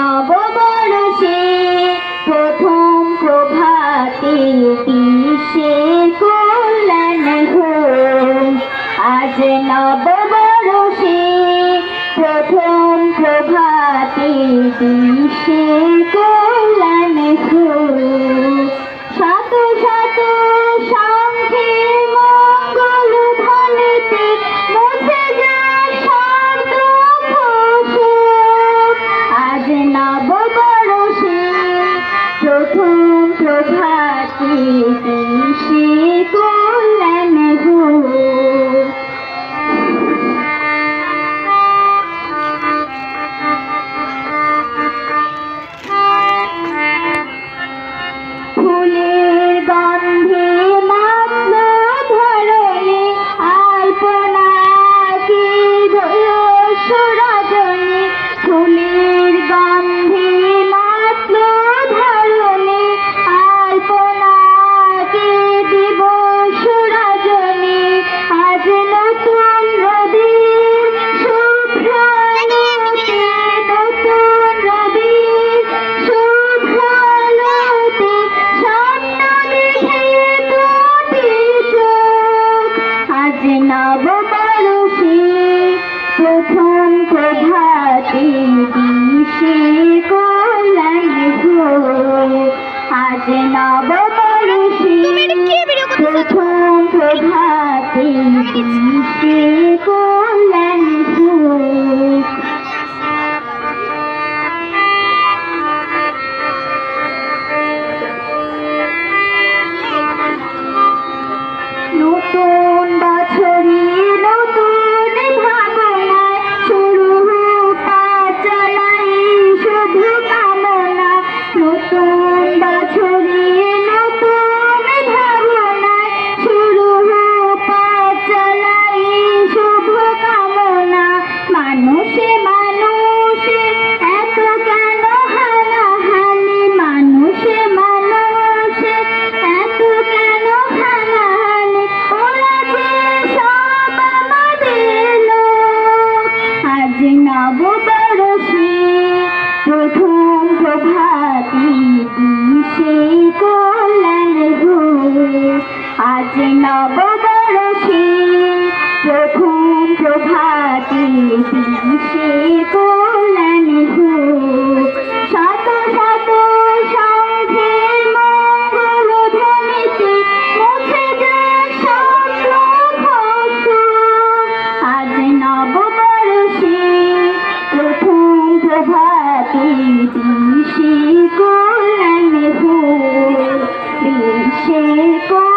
নববর্ষে প্রথম প্রভাতে পিসে কল্যাণ হো আজ নববর্ষে প্রথম প্রভাতে পিসে কল্যাণ হোক প্রথম প্রভাতে বিশ্বে আজ নববর্ষে প্রথম প্রভাতে দিশে কল্যাণ আজ নববর্ষে প্রথম প্রভাতে প্রভাতি বিশ্বে কল্যাণ হোক আজ নববর্ষে প্রথম প্রভাতি বিশ্বে কল্যাণ হোক শত শত শঙ্খের মঙ্গল ধ্বনিতে মুছে যায় সব আজ নববর্ষে প্রথম প্রভাতে বিশ্বে কল্যাণ হো বিশ্বে কল্যাণ